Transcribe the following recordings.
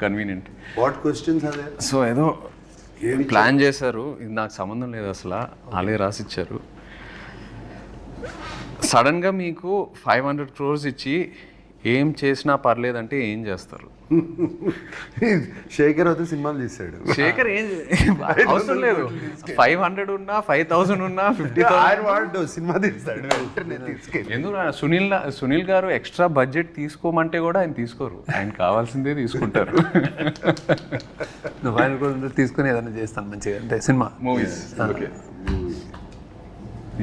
Convenient what questions అదే so ఏదో plan చేశారు? ఇది నాకు సంబంధం లేదు అసలు. వాళ్ళే రాసిచ్చారు. సడన్గా మీకు ఫైవ్ హండ్రెడ్ క్రోర్స్ ఇచ్చి ఏం చేసినా పర్లేదంటే ఏం చేస్తారు? శేఖర్ అయితే సినిమాలు తీశాడు శేఖర్ ఏం అవసరం లేదు. ఫైవ్ హండ్రెడ్ ఉన్నా ఫైవ్ థౌసండ్ ఉన్నా ఫిఫ్టీ ఆయన వాడు సినిమా తీస్తాడు. ఎందుకు సునీల్ సునీల్ గారు ఎక్స్ట్రా బడ్జెట్ తీసుకోమంటే కూడా ఆయన తీసుకోరు. ఆయన కావాల్సిందే తీసుకుంటారు. నువ్వు ఆయన కూడా తీసుకుని ఏదైనా చేస్తాను మంచిగా అంటే సినిమా. మూవీస్ ఓకే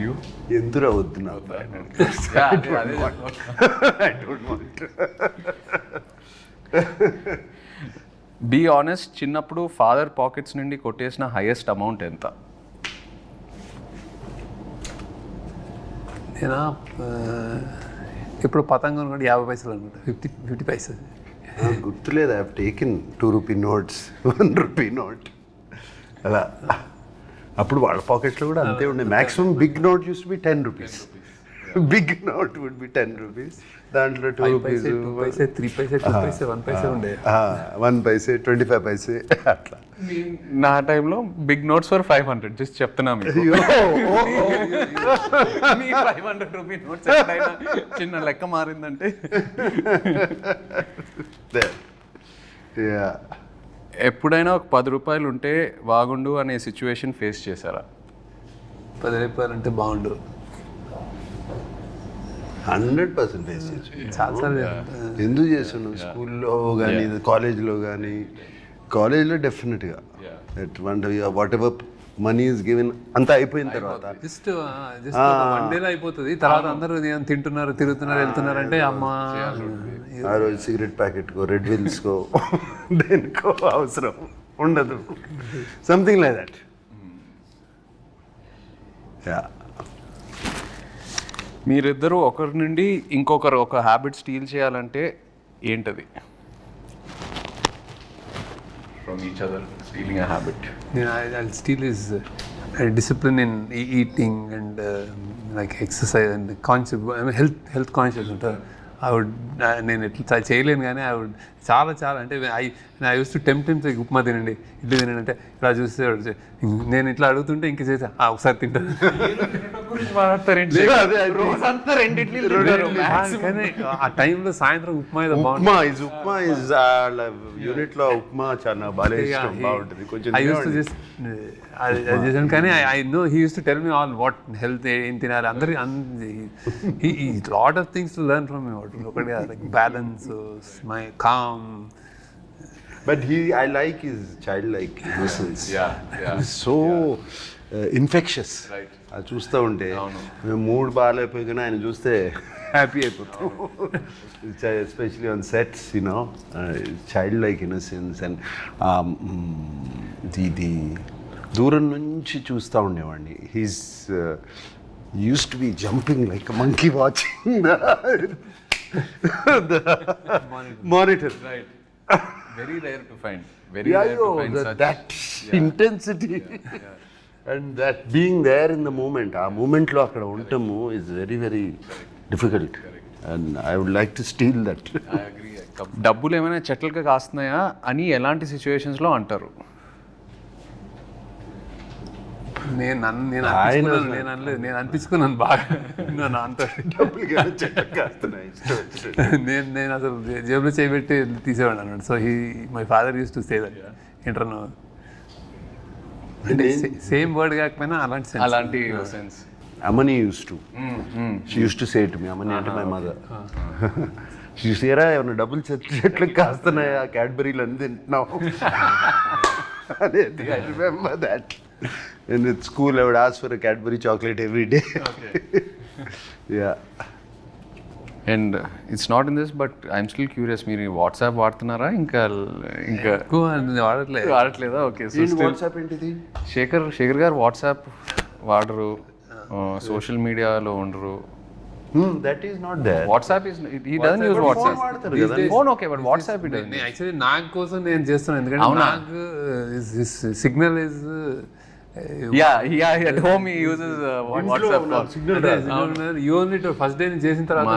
యూ ఎందురా వద్దు నాకు? I don't want. Be honest చిన్నప్పుడు ఫాదర్ పాకెట్స్ నుండి కొట్టేసిన హైయెస్ట్ అమౌంట్ ఎంత? నేను? ఇప్పుడు పతంగం యాభై పైసలు అనుకుంటా. ఫిఫ్టీ ఫిఫ్టీ పైసలు. నాకు గుర్తులేదు? I have taken two rupee notes one rupee note అలా. అప్పుడు వాళ్ళ పాకెట్లో కూడా అంతే ఉండే. Maximum big note use be ten rupees big note would be ten rupees. దాంట్లో two rupees paise two paise three paise two paise one paise ఉండే. One paise twenty five paise అట్లా. నా టైంలో big notes for five hundred just చెప్తున్నా మీకు. Five hundred rupee notes చిన్న లెక్క మారిందంటే. Yeah ఎప్పుడైనా ఒక పది రూపాయలు ఉంటే బాగుండు అనే సిచ్యువేషన్ ఫేస్ చేశారా? పది రూపాయలు అంటే బాగుండు. హండ్రెడ్ పర్సెంట్ ఫేస్ చేసి ఎందుకు చేస్తున్నాం స్కూల్లో కానీ కాలేజ్లో కానీ కాలేజ్లో డెఫినెట్గా. ఎటువంటి whatever money is given అంతా అయిపోయిన తర్వాత. జస్ట్ జస్ట్ వన్ డేలో అయిపోతుంది. తర్వాత అందరూ తింటున్నారు తిరుగుతున్నారు వెళ్తున్నారు అంటే అమ్మ. ఆ రోజు సిగరెట్ ప్యాకెట్కో రెడ్ విల్స్కో దేనికో అవసరం ఉండదు. సంథింగ్ లైక్ దట్ యా మీరిద్దరూ ఒకరి నుండి ఇంకొకరు ఒక హ్యాబిట్ స్టీల్ చేయాలంటే ఏంటది? From each other stealing a habit నేను I steal is discipline in eating and like exercise and conscious health health conscious ఉంటుంది. ఐ వుడ్ నేను ఎట్లా చేయలేను కానీ ఐ వుడ్ చాలా చాలా అంటే I I use to tempt upma తినండి ఇడ్లీ తినండి. అంటే ఇలా చూస్తే నేను ఇట్లా అడుగుతుంటే ఇంక చేసా "ఆ, ఒకసారి తింటాను రోజంతా రెండు ఇడ్లీలు తింటారు. కానీ ఆ టైంలో సాయంత్రం ఉప్మా ఏదో బాగుంటుంది ఉప్మా ఇస్ ఉప్మా ఇస్ యూనిట్లో ఉప్మా చాలా బాగా ఇష్టం బాగుంటుంది కొంచెం ఐ యూస్ టు తినేవాడిని. జస్ట్ అది చేశాను కానీ I know he use to tell me all what health ఏం తినాలి అందరి ఈ lot of things to learn from me what ఒకటి like balance my calm But he, I like his childlike innocence. Yeah, yeah, He's so uh, infectious. Right. అది చూస్తూ ఉంటే మేము mood బాగాలేకపోయినా ఆయన చూస్తే హ్యాపీ అయిపోతాం especially on sets you know child like innocence and the the దూరం నుంచి చూస్తూ ఉండేవాడిని he's use to be jumping like monkey watching monitor Right. Very rare to find. Very yeah, rare to yo, find that, such. that intensity and that being there in the moment ఆ మూమెంట్లో అక్కడ ఉండటము is very very difficult and I would like to steal that I agree. డబ్బులు ఏమైనా చెట్లుగా కాస్తున్నాయా అని ఎలాంటి situations లో అంటారు? నేను నన్ను నేను నేను అనలేదు నేను అనిపించుకున్నాను బాగా. నన్ను అంత నేను నేను అసలు జేబులో చేయబెట్టి తీసేవాడు అన్నాడు. So he my father use to say that ఇంటర్నో అంటే సేమ్ వర్డ్ కాకపోయినా అలాంటి. అలాంటి sense Amani use to she use to say to me అమని అంటే మై మదర్ చూసారా ఏమైనా డబ్బులు చెట్లు కాస్తున్నాయా? క్యాడ్బరీలు అన్ని తింటున్నావు. I remember that school I would ask for Cadbury chocolate every day yeah and it's not in this but I'm still curious మీరు WhatsApp వాడుతున్నారా? ఇంకా ఇంకా వాడట్లేదు? వాడట్లేదా ఓకే వాట్సాప్ ఏంటిది? శేఖర్ శేఖర్ గారు వాట్సాప్ వాడరు సోషల్ మీడియాలో ఉండరు. That is not there WhatsApp is he doesn't use WhatsApp వాడతారు కదా. Phone okay but WhatsApp it actually నాకు కోసం నేను చేస్తున్నాను. ఎందుకంటే నాకు సిగ్నల్ ఇస్ ఫస్ట్ డే చేసిన తర్వాత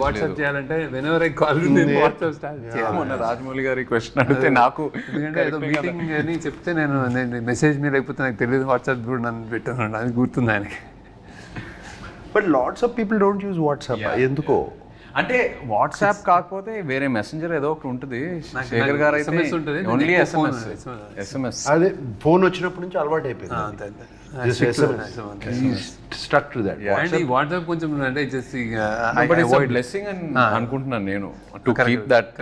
వాట్సాప్. చేయాలంటే ఐ కాల్ నేను వాట్సాప్ స్టార్ట్ చేయాలి. రాజమౌళి గారి క్వశ్చన్ అడిగితే నాకు ఎందుకంటే ఏదో మీటింగ్ అని చెప్తే నేను మెసేజ్ మీద లేకపోతే నాకు తెలియదు వాట్సాప్ కూడా నన్ను పెట్టాను అది గుర్తుంది ఆయనకి. But lots of people don't use WhatsApp ఎందుకో? అంటే వాట్సాప్ కాకపోతే వేరే మెసెంజర్ ఏదో ఒకటి ఉంటుంది. శేఖర్ గారు అయితే ఓన్లీ ఎస్ఎంఎస్ ఎస్ఎంఎస్ అదే ఫోన్ వచ్చినప్పుడు నుంచి అలవాటు అయిపోయింది. స్ట్రక్ టు దట్ అండ్ ఈ వాట్సాప్ కొంచెం అంటే జస్ట్ బట్ ఇట్స్ బ్లెస్సింగ్ అని అనుకుంటున్నాను నేను టు కీప్ దట్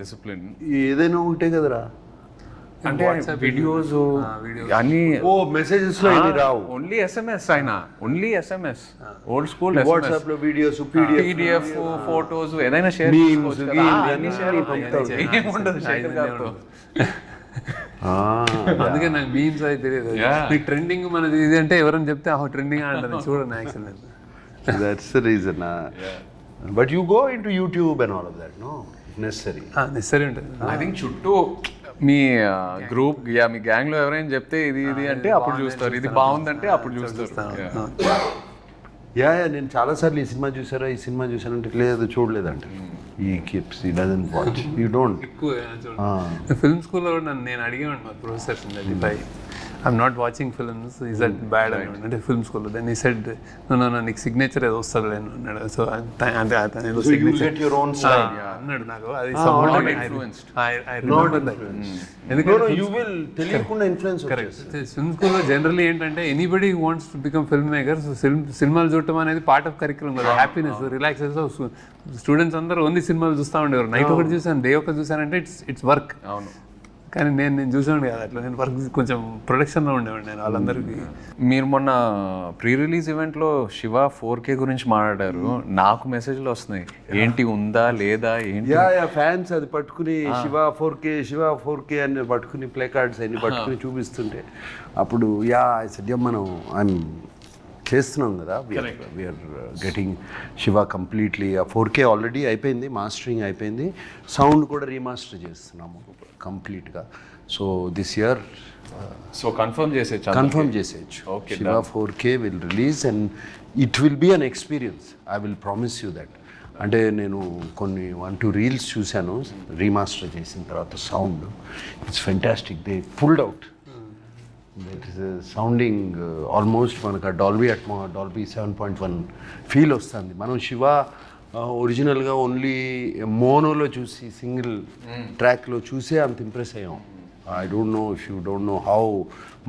డిసిప్లిన్ ఏదైనా ఉంటే కదరా. అంటే వీడియోస్ అన్ని ఓ మెసేజెస్లో రావు. ఓన్లీ ఎస్ఎంఎస్ ఆయన ఓన్లీ ఎస్ఎంఎస్ ఓల్డ్ స్కూల్ వాట్సాప్లో వీడియోస్ పీడిఎఫ్ పీడిఎఫ్ ఫోటోస్ ఏదైనా షేర్ శేఖర్ గారితో. అందుకే నాకు మీమ్స్ అయితే తెలియదు. మీకు ట్రెండింగ్ మనది ఇది అంటే ఎవరైనా చెప్తే ఆ ట్రెండింగ్ అంటారు. చూడండి actual that's the reason but you. Go in to YouTube and all of that no necessary necessary ఉంటుంది. ఐ థింక్ చుట్టూ మీ గ్రూప్ యా మీ గ్యాంగ్లో ఎవరైనా చెప్తే ఇది ఇది అంటే అప్పుడు చూస్తారు. ఇది బాగుందంటే అప్పుడు చూస్తారు. యా యా నేను చాలా సార్లు ఈ సినిమా చూసారా ఈ సినిమా చూసానంటే లేదు చూడలేదంటే. He keeps he doesn't watch you don't. Film స్కూల్లో నన్ను నేను అడిగాను మా professors by I'm not watching films is that bad అంటే ఫిల్మ్ స్కూల్లో దెన్ ఈ సెడ్ నన్ను నీకు సిగ్నేచర్ ఏదో వస్తుంది అన్నాడు. సో అంటే అన్నాడు నాకు. అది ఇన్ఫ్లుయెన్స్ ఫిల్మ్ స్కూల్లో జనరల్లీ ఏంటంటే anybody wants to become film maker so సినిమాలు చూడటం అనేది పార్ట్ ఆఫ్ కరికులం కదా. హ్యాపీనెస్ రిలాక్సెస్ స్టూడెంట్స్ అందరూ ఓన్లీ సినిమాలు చూస్తూ ఉండేవారు. నైట్ ఒకటి చూసాను డే ఒకటి చూసానంటే ఇట్స్ ఇట్స్ వర్క్ అవును. కానీ నేను నేను చూసాను కదా. అట్లా నేను వర్క్ కొంచెం ప్రొడక్షన్లో ఉండేవాడిని నేను వాళ్ళందరికీ. మీరు మొన్న ప్రీ రిలీజ్ ఈవెంట్లో శివ ఫోర్ కే గురించి మాట్లాడారు. నాకు మెసేజ్లు వస్తున్నాయి. ఏంటి ఉందా లేదా ఏంటి? యా యా ఫ్యాన్స్ అది పట్టుకుని Shiva four K Shiva four K అని పట్టుకుని ప్లే కార్డ్స్ అన్ని పట్టుకుని చూపిస్తుంటే అప్పుడు యా సద్యం మనం ఐఎమ్ చేస్తున్నాం కదా. వీఆర్ గెటింగ్ శివ కంప్లీట్లీ ఆ ఫోర్ కే ఆల్రెడీ అయిపోయింది మాస్టరింగ్ అయిపోయింది. సౌండ్ కూడా రీమాస్టర్ చేస్తున్నాము కంప్లీట్గా so this year so confirm చేసేచ్చు confirm చేసేయచ్చు Okay, Shiva four K will release and it will be an experience I will promise you that అంటే నేను కొన్ని వన్ టూ రీల్స్ చూశాను రీమాస్టర్ చేసిన తర్వాత sound it's fantastic they pulled out that is sounding almost మనకు Dolby Atmos Dolby seven point one feel వస్తుంది. మనం శివ ఒరిజినల్గా ఓన్లీ మోనోలో చూసి సింగిల్ ట్రాక్లో చూసే అంత ఇంప్రెస్ అయ్యాం. I don't know if you don't know how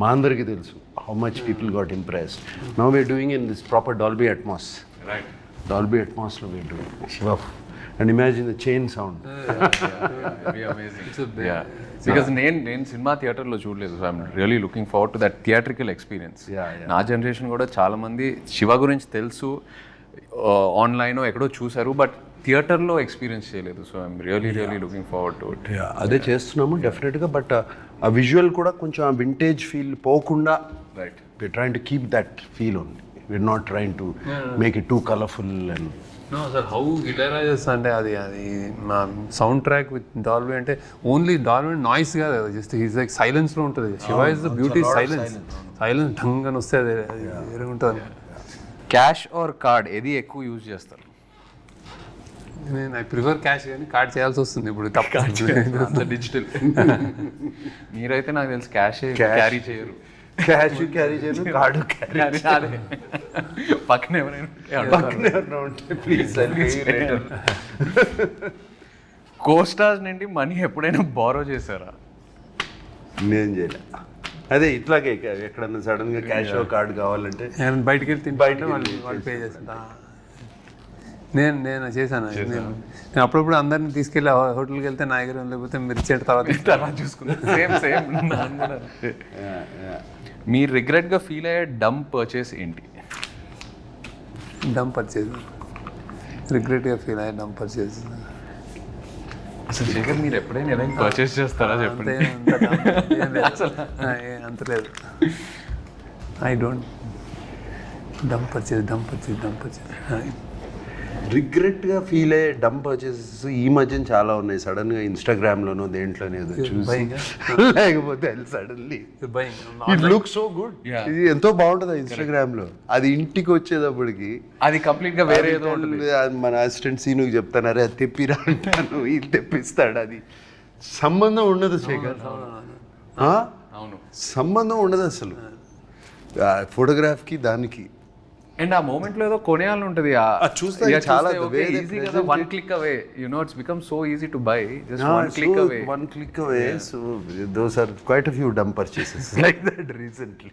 మా అందరికీ తెలుసు how much people got impressed no we're doing in this proper Dolby Atmos right Dolby అట్మాస్లో we're doing Shiva. And imagine the chain sound because నేను నేను cinema థియేటర్లో చూడలేదు so I'm really looking forward to that theatrical experience. నా generation కూడా చాలా మంది శివ గురించి తెలుసు ఆన్లైన్ ఎక్కడో చూసారు బట్ థియేటర్లో ఎక్స్పీరియన్స్ చేయలేదు. So I'm really really looking forward to it అదే చేస్తున్నాము డెఫినెట్గా బట్ ఆ విజువల్ కూడా కొంచెం ఆ వింటేజ్ ఫీల్ పోకుండా right we're trying to keep that feel only. We're not trying to make it too colorful and no sir how Ilaiyaraaja's అంటే అది అది మా సౌండ్ ట్రాక్ విత్ డాల్బీ అంటే ఓన్లీ డాల్బీ నాయిస్ కాదు కదా జస్ట్ ఈజ్ లైక్ సైలెన్స్లో ఉంటుంది. Shiva is the beauty silence silence ఢంగ్ అని వస్తే అది ఉంటుంది. క్యాష్ ఆర్ కార్డ్ ఏది ఎక్కువ యూజ్ చేస్తారు? నేను ఐ ప్రిఫర్ క్యాష్ కానీ కార్డ్ చేయాల్సి వస్తుంది ఇప్పుడు తప్ప డిజిటల్ మీరైతే నాకు తెలుసు క్యాష్ క్యారీ చేయరు. Cash carry చేయను కార్డు carry అదే. పక్కన ఎవరైనా ప్లీజ్ కోస్టార్స్ నుండి మనీ ఎప్పుడైనా బారో చేశారా? నేను చేయలే. అదే ఇట్లాగే ఎక్కడన్నా సడన్గా క్యాష్ కార్డు కావాలంటే నేను బయటికి వెళ్ళి తింటే వాళ్ళు పే చేస్తా నేను నేను చేశాను. నేను నేను అప్పుడప్పుడు అందరిని తీసుకెళ్ళి హోటల్కి వెళ్తే నా దగ్గర లేకపోతే మీరు ఇచ్చేట తర్వాత తర్వాత చూసుకున్నా సేమ్ సేమ్ మీరు రిగ్రెట్గా ఫీల్ అయ్యే డమ్ పర్చేస్ ఏంటి? డమ్ పర్చేజ్ రిగ్రెట్గా ఫీల్ అయ్యే డమ్ పర్చేజ్ అసలు శేఖర్ మీరు ఎప్పుడైనా ఏదైనా పర్చేస్ చేస్తారా చెప్పండి? అంత లేదు. I don't dumb purchase dumb purchase dumb purchase రిగ్రెట్గా feel అయ్యే డమ్ పర్చేసెస్ ఈ మధ్యన చాలా ఉన్నాయి. సడన్గా ఇన్స్టాగ్రామ్లోనో దేంట్లోనే ఏదో చూసి లేకపోతే suddenly. It look so good. ఇది ఎంతో బాగుంటుంది ఇన్స్టాగ్రామ్లో అది ఇంటికి వచ్చేటప్పటికి అది కంప్లీట్గా వేరే ఏదో మన అసిస్టెంట్ సీనుకి చెప్తాను అరే అది తెప్పిరా అంటాను. ఇది తెప్పిస్తాడు అది. సంబంధం ఉండదు శేఖర్. సంబంధం ఉండదు అసలు. ఫోటోగ్రాఫ్కి దానికి. అండ్ ఆ మూమెంట్లో ఏదో కొనేయాలని ఉంటుంది చూస్తే చాలా ఈజీ కదా one. Click away you know it's become so easy to buy just one click away one click away so those are quite a few purchases like that recently